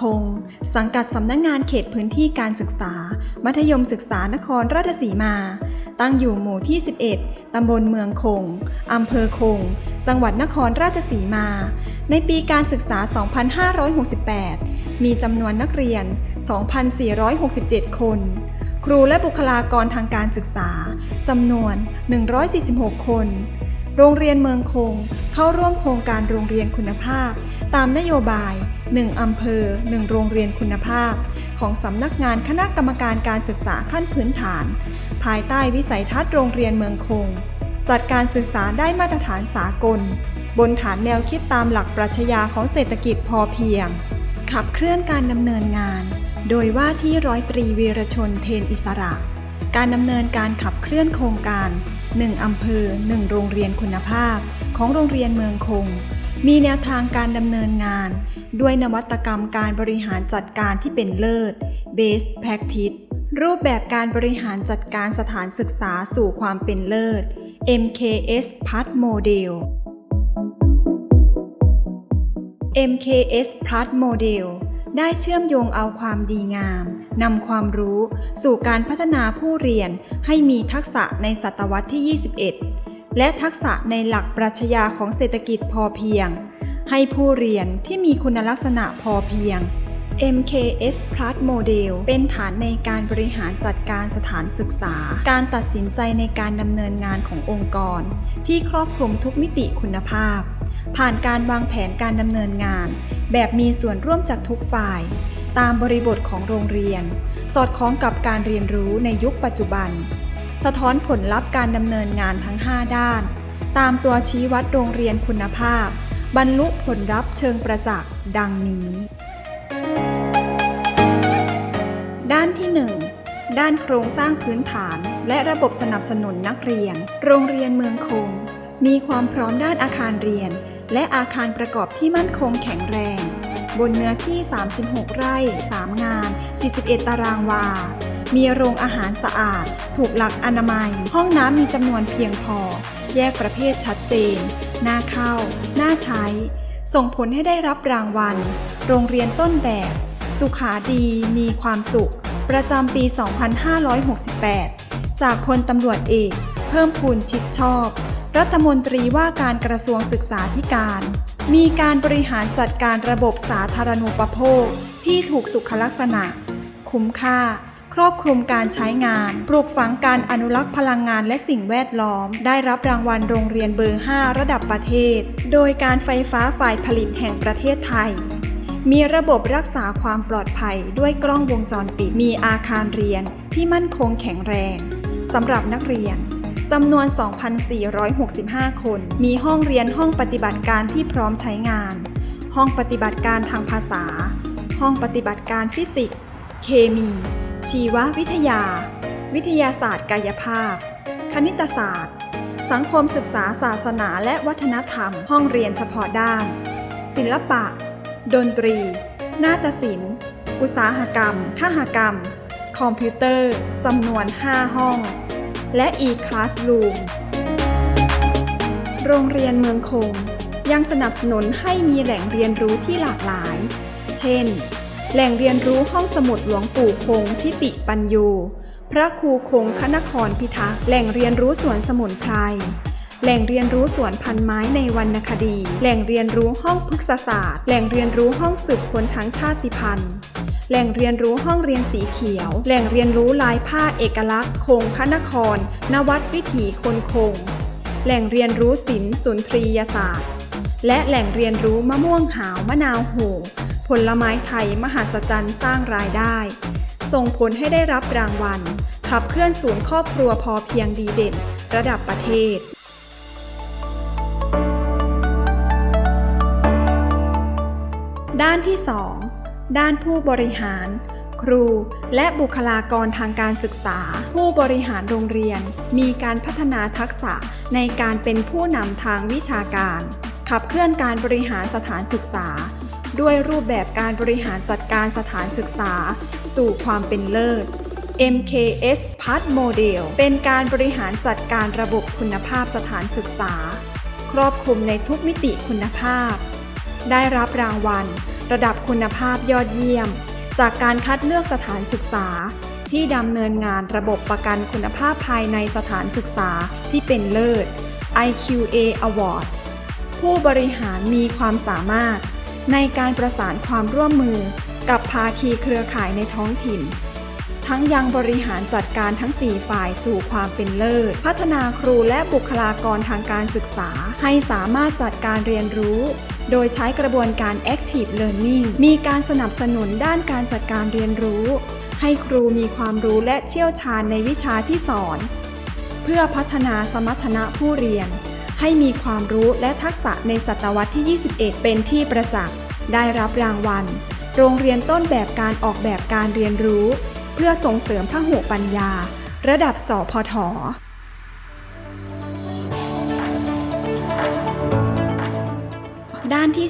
คง สังกัดสำนักงงานเขตพื้นที่การศึกษา มัธยมศึกษานครราชสีมา ตั้งอยู่หมู่ที่ 11 ตำบลเมืองคง อำเภอคง จังหวัดนครราชสีมา ในปีการศึกษา 2568 มีจำนวนนักเรียน 2,467 คน ครูและบุคลากรทางการศึกษาจำนวน 146 คน โรงเรียนเมืองคงเข้าร่วมโครงการโรงเรียนคุณภาพ ตามนโยบาย 1 อำเภอ 1 โรงเรียนคุณภาพ ของสำนักงานคณะกรรมการการศึกษาขั้นพื้นฐาน ภายใต้วิสัยทัศน์โรงเรียนเมืองคง จัดการศึกษาได้มาตรฐานสากล บนฐานแนวคิดตามหลักปรัชญาของเศรษฐกิจพอเพียง ขับเคลื่อนการดำเนินงาน โดยว่าที่ร้อยตรีวีรชนเทนอิสระ การดำเนินการขับเคลื่อนโครงการ 1 อำเภอ 1 โรงเรียนคุณภาพ ของโรงเรียนเมืองคง มีแนวทางการดำเนินงาน ด้วยนวัตกรรมการบริหารจัดการที่เป็นเลิศ Best Practice รูปแบบการบริหารจัดการสถานศึกษาสู่ความเป็นเลิศ MKS Plus Model MKS Plus Model ได้เชื่อมโยงเอาความดีงามนำความรู้สู่การพัฒนาผู้เรียนให้มีทักษะในศตวรรษที่ 21 และทักษะในหลักปรัชญาของเศรษฐกิจพอเพียง ให้ผู้เรียนที่มีคุณลักษณะพอเพียง MKS Plus Model เป็นฐานในการบริหารจัดการสถานศึกษา การตัดสินใจในการดำเนินงานขององค์กร ที่ครอบคลุมทุกมิติคุณภาพ ผ่านการวางแผนการดำเนินงาน แบบมีส่วนร่วมจากทุกฝ่าย ตามบริบทของโรงเรียน สอดคล้องกับการเรียนรู้ในยุคปัจจุบัน สะท้อนผลลัพธ์การดำเนินงานทั้ง 5 ด้าน ตามตัวชี้วัดโรงเรียนคุณภาพ บรรลุผลลัพธ์เชิงประจักษ์ดังนี้ ด้านที่ 1 ด้านโครงสร้างพื้นฐาน และระบบสนับสนุนนักเรียน โรงเรียนเมืองคง มีความพร้อมด้านอาคารเรียน และอาคารประกอบที่มั่นคงแข็งแรง บนเนื้อที่ 36 ไร่ 3 งาน 41 ตารางวา มีโรงอาหารสะอาด ถูกหลักอนามัย ห้องน้ำมีจำนวนเพียงพอ แยกประเภทชัดเจน น่าเข้า น่าใช้ ส่งผลให้ได้รับรางวัล โรงเรียนต้นแบบ สุขาดีมีความสุข ประจำปี 2568 จากพลตำรวจเอก เพิ่มพูนชิดชอบ รัฐมนตรีว่าการกระทรวงศึกษาธิการ มีการบริหารจัดการระบบสาธารณูปโภคที่ถูกสุขลักษณะ คุ้มค่า ครอบคลุมการใช้งาน ปลูกฝังการอนุรักษ์พลังงานและสิ่งแวดล้อม ได้รับรางวัลโรงเรียนเบอร์ 5 ระดับประเทศ โดยการไฟฟ้าฝ่ายผลิตแห่งประเทศไทย มีระบบรักษาความปลอดภัยด้วยกล้องวงจรปิด มีอาคารเรียนที่มั่นคงแข็งแรงสำหรับนักเรียนจำนวน 2,465 คน มีห้องเรียนห้องปฏิบัติการที่พร้อมใช้งาน ห้องปฏิบัติการทางภาษา ห้องปฏิบัติการฟิสิกส์ เคมี ชีววิทยา วิทยาศาสตร์กายภาพ คณิตศาสตร์ สังคมศึกษาศาสนาและวัฒนธรรมห้องเรียนเฉพาะด้าน ศิลปะ ดนตรี นาฏศิลป์ อุตสาหกรรมขหกรรม คอมพิวเตอร์จำนวน 5 ห้อง และ e-classroom โรงเรียนเมืองคงยังสนับสนุนให้มีแหล่งเรียนรู้ที่หลากหลาย เช่น แหล่งเรียนรู้ห้องสมุดหลวงปู่คงทิติปัญโยพระครูคงคณครพิทักษ์แหล่งเรียนรู้สวนสมุนไพรแหล่งเรียนรู้สวนพันไม้ในวรรณคดี แหล่งเรียนรู้ห้องพฤกษศาสตร์ แหล่งเรียนรู้ห้องสืบค้นทั้งชาติพันธุ์ แหล่งเรียนรู้ห้องเรียนสีเขียว แหล่งเรียนรู้ลายผ้าเอกลักษณ์คงคณคร นวัดวิถีคนคง แหล่งเรียนรู้ศิลป์สุนทรียศาสตร์ และแหล่งเรียนรู้มะม่วงหาวมะนาวโห ผลไม้ไทยมหัศจรรย์สร้างรายได้ ส่งผลให้ได้รับรางวัล ขับเคลื่อนศูนย์ครอบครัวพอเพียงดีเด่น ระดับประเทศ ด้านที่ 2 ด้านผู้บริหาร ครูและบุคลากรทางการศึกษา ผู้บริหารโรงเรียน มีการพัฒนาทักษะในการเป็นผู้นำทางวิชาการ ขับเคลื่อนการบริหารสถานศึกษา ด้วยรูปแบบการบริหารจัดการสถานศึกษา สู่ความเป็นเลิศ MKS p a t Model เป็นการบริหารจัดการระบบคุณภาพสถานศึกษา ครอบคลุมในทุกมิติคุณภาพ ได้รับรางวัล ระดับคุณภาพยอดเยี่ยม จากการคัดเลือกสถานศึกษา ที่ดำเนินงานระบบประกันคุณภาพภายในสถานศึกษาที่เป็นเลิศ IQA Award ผู้บริหารมีความสามารถ ในการประสานความร่วมมือกับภาคีเครือข่ายในท้องถิ่น ทั้งยังบริหารจัดการทั้ง 4 ฝ่ายสู่ความเป็นเลิศ พัฒนาครูและบุคลากรทางการศึกษา ให้สามารถจัดการเรียนรู้ โดยใช้กระบวนการ Active Learning มีการสนับสนุนด้านการจัดการเรียนรู้ ให้ครูมีความรู้และเชี่ยวชาญในวิชาที่สอน เพื่อพัฒนาสมรรถนะผู้เรียน ให้มีความรู้และทักษะในศตวรรษที่ 21 เป็นที่ประจักษ์ ได้รับรางวัล โรงเรียนต้นแบบการออกแบบการเรียนรู้ เพื่อส่งเสริมพหุปัญญา ระดับสพทด้านที่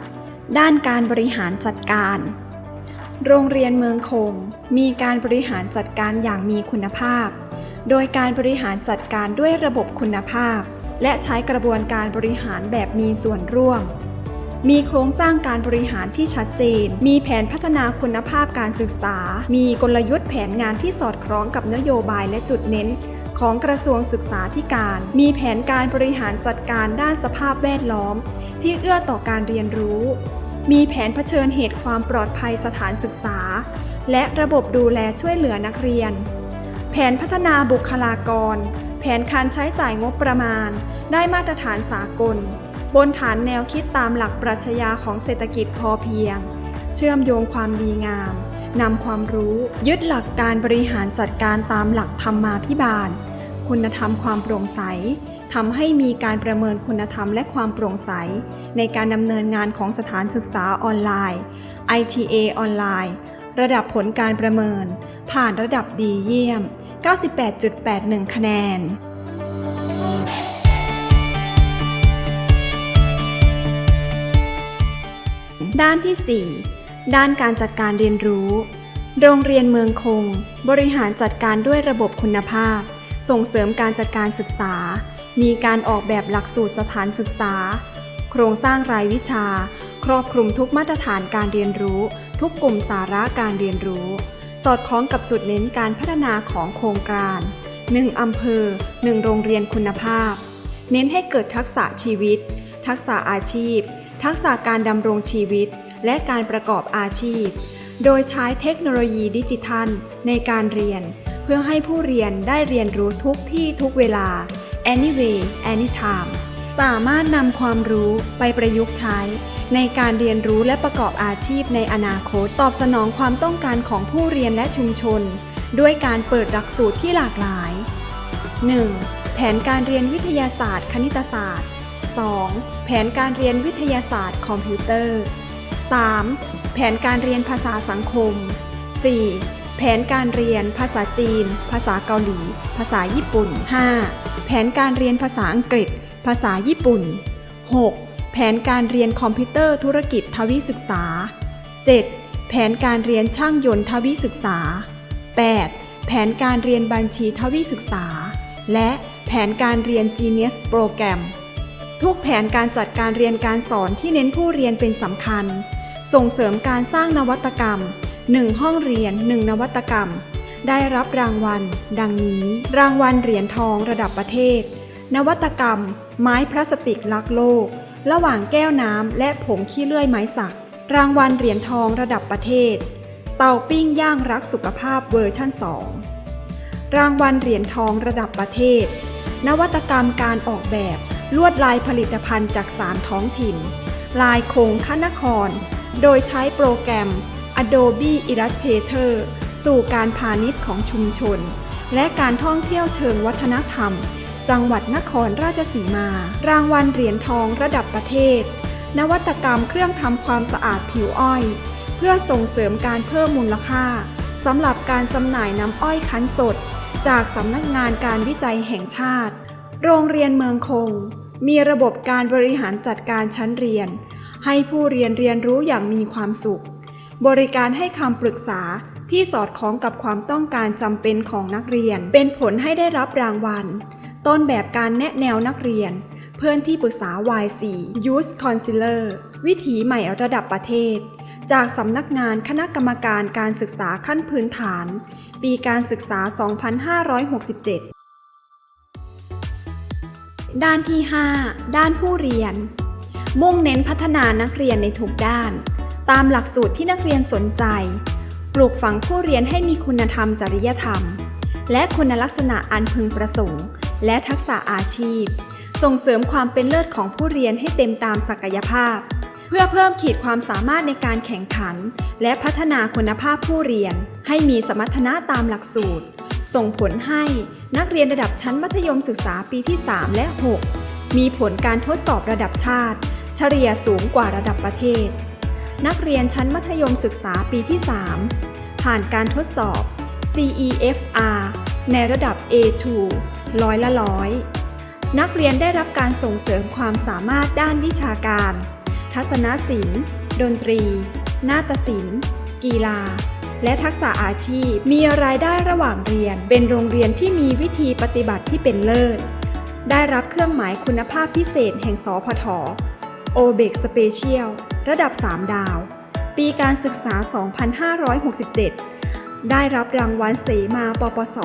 3 ด้านการบริหารจัดการ โรงเรียนเมืองคง มีการบริหารจัดการอย่างมีคุณภาพ โดยการบริหารจัดการด้วยระบบคุณภาพ และใช้กระบวนการบริหารแบบมีส่วนร่วม มีโครงสร้างการบริหารที่ชัดเจน มีแผนพัฒนาคุณภาพการศึกษา มีกลยุทธ์แผนงานที่สอดคล้องกับนโยบายและจุดเน้นของกระทรวงศึกษาธิการ มีแผนการบริหารจัดการด้านสภาพแวดล้อม ที่เอื้อต่อการเรียนรู้ มีแผนเผชิญเหตุความปลอดภัยสถานศึกษา และระบบดูแลช่วยเหลือนักเรียน แผนพัฒนาบุคลากร แผนการใช้จ่ายงบประมาณ ได้มาตรฐานสากล บนฐานแนวคิดตามหลักปรัชญาของเศรษฐกิจพอเพียง เชื่อมโยงความดีงามนำความรู้ ยึดหลักการบริหารจัดการตามหลักธรรมาภิบาล คุณธรรมความโปร่งใสทำให้มีการประเมินคุณธรรมและความโปร่งใส ในการดำเนินงานของสถานศึกษาออนไลน์ ITA ออนไลน์ ระดับผลการประเมิน ผ่านระดับดีเยี่ยม 98.81 คะแนน ด้านที่ 4 ด้านการจัดการเรียนรู้ โรงเรียนเมืองคง บริหารจัดการด้วยระบบคุณภาพ ส่งเสริมการจัดการศึกษา มีการออกแบบหลักสูตรสถานศึกษา โครงสร้างรายวิชา ครอบคลุมทุกมาตรฐานการเรียนรู้ ทุกกลุ่มสาระการเรียนรู้ อดคล้องกับจุดเน้นการพัฒนาของโครงการ 1 อำเภอ 1 โรงเรียนคุณภาพ เน้นให้เกิดทักษะชีวิต ทักษะอาชีพ ทักษะการดำรงชีวิต และการประกอบอาชีพ โดยใช้เทคโนโลยีดิจิทัล ในการเรียน เพื่อให้ผู้เรียนได้เรียนรู้ทุกที่ทุกเวลา anyway anytime สามารถนำความรู้ไปประยุกต์ใช้ ในการเรียนรู้และประกอบอาชีพในอนาคตตอบสนองความต้องการของผู้เรียนและชุมชน ด้วยการเปิดหลักสูตรที่หลากหลาย 1. แผนการเรียนวิทยาศาสตร์ คณิตศาสตร์ 2. แผนการเรียนวิทยาศาสตร์คอมพิวเตอร์ 3. แผนการเรียนภาษาสังคม 4. แผนการเรียนภาษาจีน ภาษาเกาหลี ภาษาญี่ปุ่น 5. แผนการเรียนภาษาอังกฤษ ภาษาญี่ปุ่น 6. แผนการเรียนคอมพิวเตอร์ธุรกิจทวิศึกษา 7. แผนการเรียนช่างยนต์ทวิศึกษา 8. แผนการเรียนบัญชีทวิศึกษา และแผนการเรียน Genius โปรแกรมทุกแผนการจัดการเรียนการสอนที่เน้นผู้เรียนเป็นสำคัญ ส่งเสริมการสร้างนวัตกรรม 1 ห้องเรียน 1 นวัตกรรม ได้รับรางวัล ดังนี้ รางวัลเหรียญทองระดับประเทศ นวัตกรรม ไม้พลาสติกรักโลก ระหว่างแก้วน้ำและผงขี้เลื่อยไม้สัก รางวัลเหรียญทองระดับประเทศ เตาปิ้งย่างรักสุขภาพเวอร์ชั่น 2 รางวัลเหรียญทองระดับประเทศ นวัตกรรมการออกแบบลวดลายผลิตภัณฑ์จากสารท้องถิ่น ลายคงคนคร โดยใช้โปรแกรม Adobe Illustrator สู่การพาณิชย์ของชุมชน และการท่องเที่ยวเชิงวัฒนธรรม จังหวัดนครราชสีมา รางวัลเหรียญทองระดับประเทศ นวัตกรรมเครื่องทำความสะอาดผิวอ้อย เพื่อส่งเสริมการเพิ่มมูลค่าสำหรับการจำหน่ายน้ำอ้อยคั้นสด จากสำนักงานการวิจัยแห่งชาติ โรงเรียนเมืองคง มีระบบการบริหารจัดการชั้นเรียน ให้ผู้เรียนเรียนรู้อย่างมีความสุข บริการให้คำปรึกษาที่สอดคล้องกับความต้องการจำเป็นของนักเรียน เป็นผลให้ได้รับรางวัล ต้นแบบการแนะแนวนักเรียน เพื่อนที่ปรึกษา Y4 Youth Counselor วิถีใหม่ระดับประเทศ จากสำนักงานคณะกรรมการการศึกษาขั้นพื้นฐาน ปีการศึกษา 2567 ด้านที่ 5 ด้านผู้เรียน มุ่งเน้นพัฒนานักเรียนในทุกด้าน ตามหลักสูตรที่นักเรียนสนใจ ปลูกฝังผู้เรียนให้มีคุณธรรมจริยธรรม และคุณลักษณะอันพึงประสงค์ และทักษะอาชีพ ส่งเสริมความเป็นเลิศของผู้เรียนให้เต็มตามศักยภาพ เพื่อเพิ่มขีดความสามารถในการแข่งขัน และพัฒนาคุณภาพผู้เรียน ให้มีสมรรถนะตามหลักสูตร ส่งผลให้นักเรียนระดับชั้นมัธยมศึกษาปีที่ 3 และ 6 มีผลการทดสอบระดับชาติ เฉลี่ยสูงกว่าระดับประเทศ นักเรียนชั้นมัธยมศึกษาปีที่ 3 ผ่านการทดสอบ CEFR ในระดับ A2 ร้อยละร้อย นักเรียนได้รับการส่งเสริมความสามารถด้านวิชาการ ทัศนศิลป์ ดนตรี นาฏศิลป์ กีฬา และทักษะอาชีพ มีรายได้ระหว่างเรียน เป็นโรงเรียนที่มีวิธีปฏิบัติที่เป็นเลิศ ได้รับเครื่องหมายคุณภาพพิเศษแห่งสพทโอเบกสเปเชียลระดับ 3 ดาว ปีการศึกษา 2567 ได้รับรางวัลเสมาปปส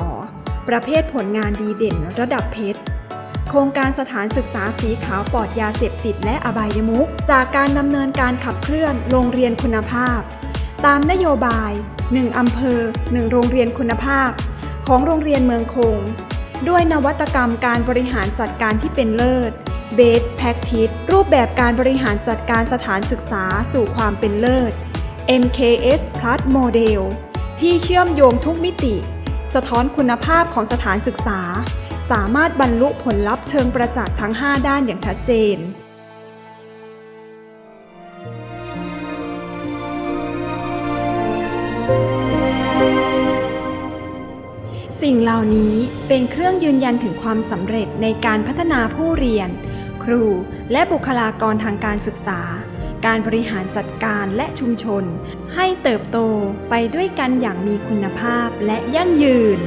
ประเภทผลงานดีเด่นระดับเพชร โครงการสถานศึกษาสีขาวปลอดยาเสพติดและอบายมุขจากการดำเนินการขับเคลื่อนโรงเรียนคุณภาพ ตามนโยบาย 1 อำเภอ 1 โรงเรียนคุณภาพ ของโรงเรียนเมืองคง ด้วยนวัตกรรมการบริหารจัดการที่เป็นเลิศ Best Practice รูปแบบการบริหารจัดการสถานศึกษาสู่ความเป็นเลิศ MKS Plus Model ที่เชื่อมโยงทุกมิติ สะท้อนคุณภาพของสถานศึกษา สามารถบรรลุผลลัพธ์เชิงประจักษ์ทั้ง 5 ด้านอย่างชัดเจนสิ่งเหล่านี้เป็นเครื่องยืนยันถึงความสำเร็จในการพัฒนาผู้เรียน ครูและบุคลากรทางการศึกษา การบริหารจัดการและชุมชน ให้เติบโตไปด้วยกันอย่างมีคุณภาพและยั่งยืน